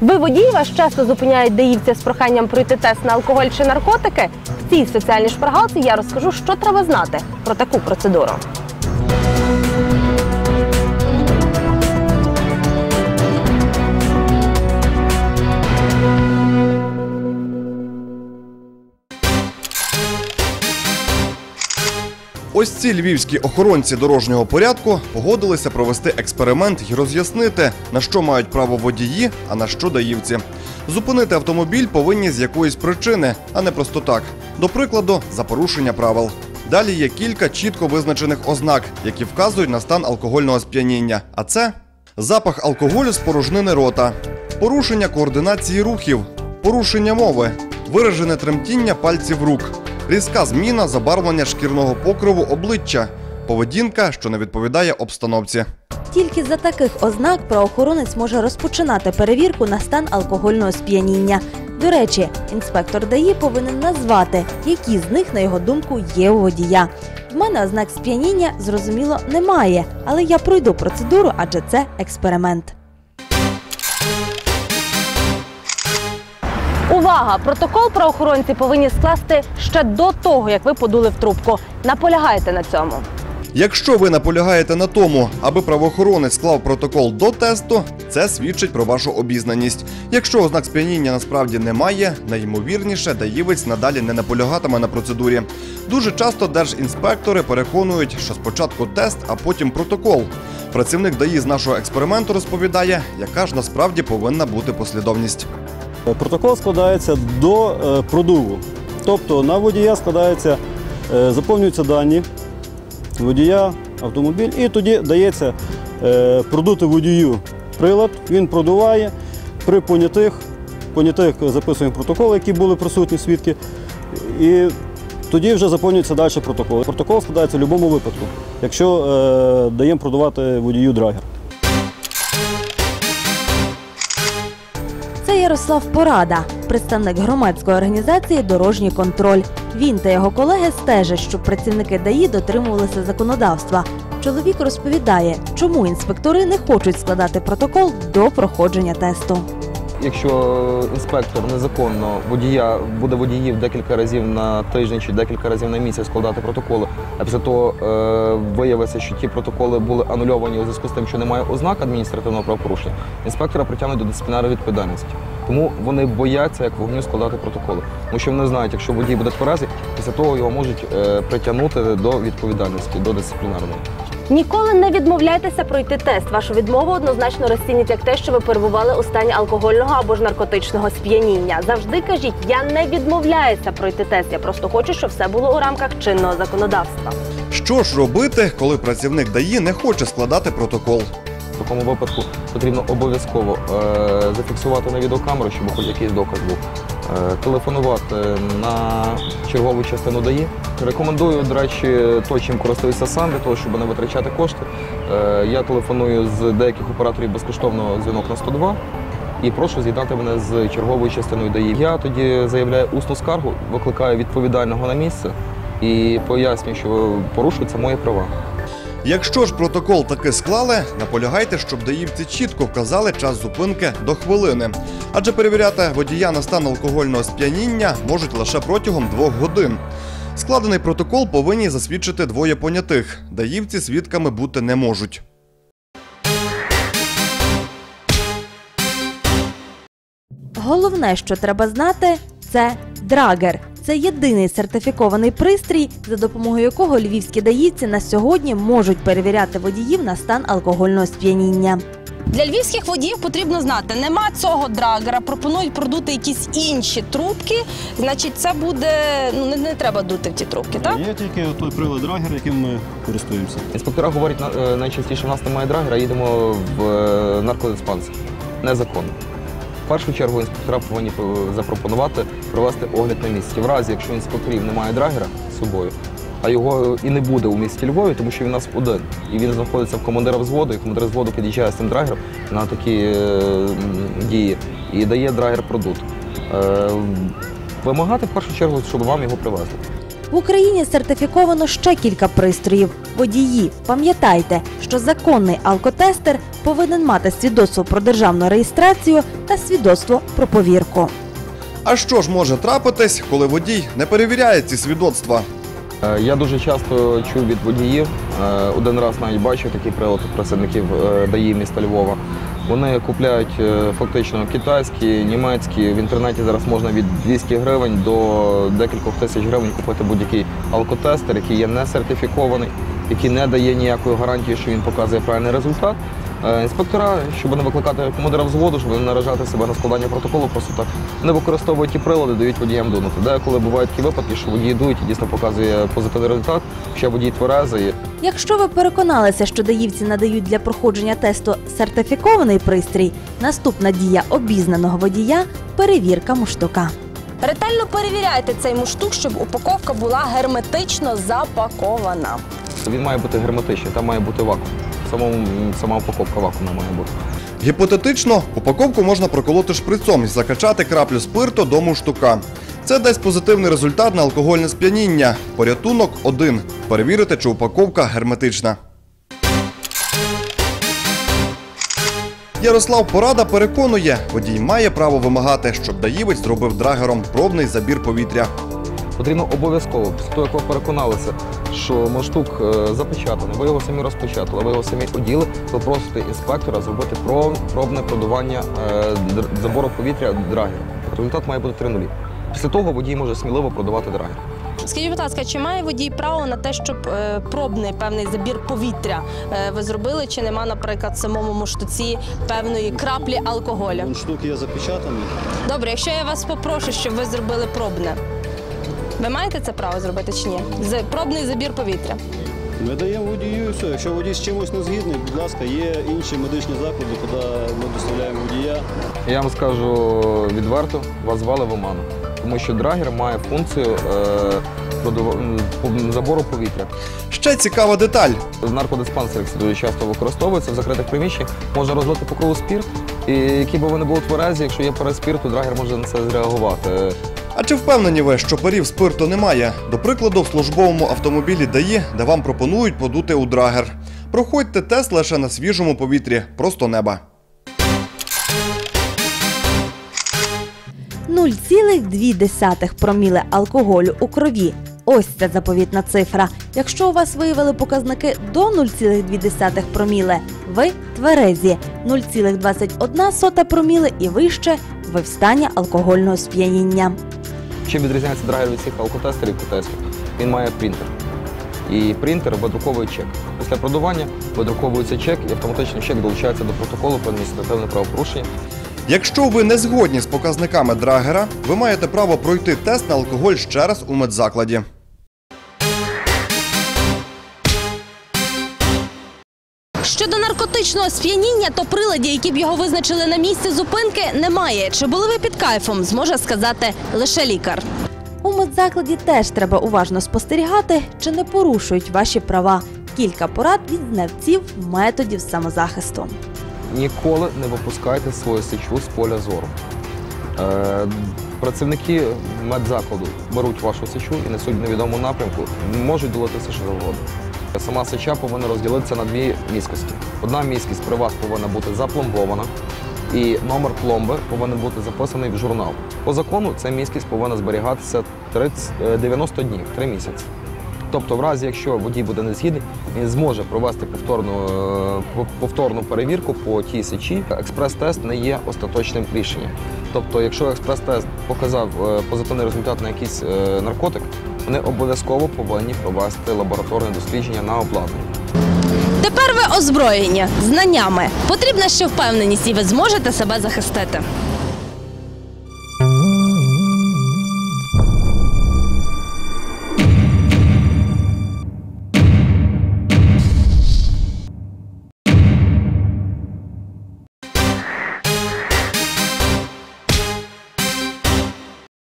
Ви водії вас часто зупиняють даївця з проханням пройти тест на алкоголь чи наркотики? В цій соціальній шпаргалці я розкажу, що треба знати про таку процедуру. Ось ці львівські охоронці дорожнього порядку погодилися провести експеримент і роз'яснити, на що мають право водії, а на що даївці. Зупинити автомобіль повинні з якоїсь причини, а не просто так. До прикладу, за порушення правил. Далі є кілька чітко визначених ознак, які вказують на стан алкогольного сп'яніння. А це запах алкоголю з порожнини рота, порушення координації рухів, порушення мови, виражене тремтіння пальців рук, різка зміна забарвлення шкірного покриву обличчя, поведінка, що не відповідає обстановці. Тільки за таких ознак правоохоронець може розпочинати перевірку на стан алкогольного сп'яніння. До речі, інспектор ДАІ повинен назвати, які з них, на його думку, є у водія. В мене ознак сп'яніння, зрозуміло, немає, але я пройду процедуру, адже це експеримент. Увага! Протокол правоохоронці повинні скласти ще до того, як ви подули в трубку. Наполягайте на цьому. Якщо ви наполягаєте на тому, аби правоохоронець склав протокол до тесту, це свідчить про вашу обізнаність. Якщо ознак сп'яніння насправді немає, найімовірніше даївець надалі не наполягатиме на процедурі. Дуже часто держінспектори переконують, що спочатку тест, а потім протокол. Працівник ДАІ з нашого експерименту розповідає, яка ж насправді повинна бути послідовність. Протокол складається до е, продуву. Тобто на водія складається, е, заповнюються дані водія, автомобіль, і тоді дається е, продути водію прилад, він продуває. При понятих, понятих записуємо протоколи, які були присутні свідки. І тоді вже заповнюється далі протокол. Протокол складається в будь-якому випадку, якщо е, даємо продавати водію драгер. Ярослав Порада, представник громадської організації Дорожній контроль. Він та його колеги стежать, щоб працівники ДАІ дотримувалися законодавства. Чоловік розповідає, чому інспектори не хочуть складати протокол до проходження тесту. Якщо інспектор незаконно водія буде водіїв декілька разів на тиждень чи декілька разів на місяць складати протоколи, а після того е, виявиться, що ті протоколи були анульовані у зв'язку з тим, що немає ознак адміністративного правопорушення, інспектора притягнуть до дисциплінарної відповідальності. Тому вони бояться як вогню складати протоколи. Тому що вони знають, якщо водій буде тверезий, після того його можуть е, притягнути до відповідальності, до дисциплінарної. Ніколи не відмовляйтеся пройти тест. Вашу відмову однозначно розцінять як те, що ви перебували у стані алкогольного або ж наркотичного сп'яніння. Завжди кажіть, я не відмовляюся пройти тест. Я просто хочу, щоб все було у рамках чинного законодавства. Що ж робити, коли працівник ДАІ не хоче складати протокол? В такому випадку потрібно обов'язково е, зафіксувати на відеокамеру, щоб хоч якийсь доказ був. Е, телефонувати на чергову частину ДАІ. Рекомендую, до речі, то, чим користуюся сам, для того, щоб не витрачати кошти. Е, я телефоную з деяких операторів безкоштовно дзвінок на 102 і прошу з'єднати мене з черговою частиною ДАІ. Я тоді заявляю усну скаргу, викликаю відповідального на місце і пояснюю, що порушуються мої права. Якщо ж протокол таки склали, наполягайте, щоб даївці чітко вказали час зупинки до хвилини. Адже перевіряти водія на стан алкогольного сп'яніння можуть лише протягом двох годин. Складений протокол повинні засвідчити двоє понятих. Даївці свідками бути не можуть. Головне, що треба знати, це драгер. Це єдиний сертифікований пристрій, за допомогою якого львівські даївці на сьогодні можуть перевіряти водіїв на стан алкогольного сп'яніння. Для львівських водіїв потрібно знати, нема цього драгера, пропонують продути якісь інші трубки. Значить, це буде ну не, не треба дути в ті трубки, так? Є тільки той прилад драгер, яким ми користуємося. Інспектора говорять на- е, найчастіше, в нас немає драгера, їдемо в е, наркодиспансер. Незаконно. В першу чергу інспектора повинні е, запропонувати провести огляд на місці. В разі, якщо інспекторів немає драгера з собою, а його і не буде у місті Львові, тому що він у нас один. І він знаходиться в командира взводу, і командир взводу під'їжджає з цим драгером на такі е, дії і дає драгер продукт. Е, вимагати в першу чергу, щоб вам його привезли. В Україні сертифіковано ще кілька пристроїв. Водії, пам'ятайте, що законний алкотестер повинен мати свідоцтво про державну реєстрацію та свідоцтво про повірку. А що ж може трапитись, коли водій не перевіряє ці свідоцтва? Е, Я дуже часто чув від водіїв, е, один раз навіть бачив такий прилад у працівників е, ДАІ міста Львова. Вони купляють е, фактично китайські, німецькі. В інтернеті зараз можна від 200 гривень до декількох тисяч гривень купити будь-який алкотестер, який є не сертифікований, який не дає ніякої гарантії, що він показує правильний результат. Е, Інспектора, щоб не викликати командира взводу, щоб не наражати себе на складання протоколу, просто так не використовують ті прилади, дають водіям дунути. Деколи бувають такі випадки, що водії дують і дійсно показує позитивний результат, ще водій тверезий. Якщо ви переконалися, що даївці надають для проходження тесту сертифікований пристрій, наступна дія обізнаного водія перевірка муштука. Ретельно перевіряйте цей муштук, щоб упаковка була герметично запакована. Він має бути герметичний, там має бути вакуум. Самому, сама упаковка вакуумна має бути. Гіпотетично, упаковку можна проколоти шприцом і закачати краплю спирту до муштука. Це дасть позитивний результат на алкогольне сп'яніння. Порятунок один перевірити, чи упаковка герметична. Ярослав Порада переконує, водій має право вимагати, щоб даївець зробив драгером пробний забір повітря. Потрібно обов'язково, після того, як ви переконалися, що муштук е, запечатаний, ви його самі розпечатали, ви його самі оділи, ви інспектора зробити пробне продування е, забору повітря драгером. Результат має бути 3 нулі. Після того водій може сміливо продавати драгер. Скажіть, будь ласка, чи має водій право на те, щоб е, пробний певний забір повітря е, ви зробили, чи нема, наприклад, в самому муштуці певної краплі алкоголю? Мундштук є запечатаний. Добре, якщо я вас попрошу, щоб ви зробили пробне, ви маєте це право зробити чи ні? З пробний забір повітря. Ми даємо водію і все. Якщо водій з чимось не згідний, будь ласка, є інші медичні заклади, куди ми доставляємо водія. Я вам скажу відверто, вас звали в оману. Тому що драгер має функцію е, забору повітря. Ще цікава деталь. В наркодиспансерах це дуже часто використовується в закритих приміщеннях. Можна розлити по кругу спірт, і який би ви не були тверезі, якщо є перед спірту, драгер може на це зреагувати. А чи впевнені ви, що парів спирту немає? До прикладу, в службовому автомобілі ДАІ, де вам пропонують подути у драгер. Проходьте тест лише на свіжому повітрі, просто неба. 0,2 проміле алкоголю у крові. Ось ця заповітна цифра. Якщо у вас виявили показники до 0,2 проміле, ви тверезі. 0,21 проміле і вище ви в стані алкогольного сп'яніння. Чим відрізняється драгер від всіх алкотестерів китайських? Він має принтер. І принтер видруковує чек. Після продування видруковується чек і автоматично чек долучається до протоколу про адміністративне правопорушення. Якщо ви не згодні з показниками драгера, ви маєте право пройти тест на алкоголь ще раз у медзакладі. Щодо наркотичного сп'яніння, то приладів, які б його визначили на місці зупинки, немає. Чи були ви під кайфом, зможе сказати лише лікар. У медзакладі теж треба уважно спостерігати, чи не порушують ваші права. Кілька порад від знавців методів самозахисту. Ніколи не випускайте свою сечу з поля зору. Е, працівники медзакладу беруть вашу сечу і несуть в невідомому напрямку, можуть долити все, що завгодно. Сама сеча повинна розділитися на дві міськості. Одна міськість при вас повинна бути запломбована, і номер пломби повинен бути записаний в журнал. По закону ця міськість повинна зберігатися 30, е, 90 днів, 3 місяці. Тобто, в разі, якщо водій буде не згідний, він зможе провести повторну, е, повторну перевірку по тій сечі. Експрес-тест не є остаточним рішенням. Тобто, якщо експрес-тест показав е, позитивний результат на якийсь е, наркотик, вони обов'язково повинні провести лабораторне дослідження на обладнання. Тепер ви озброєні знаннями. Потрібна ще впевненість, і ви зможете себе захистити.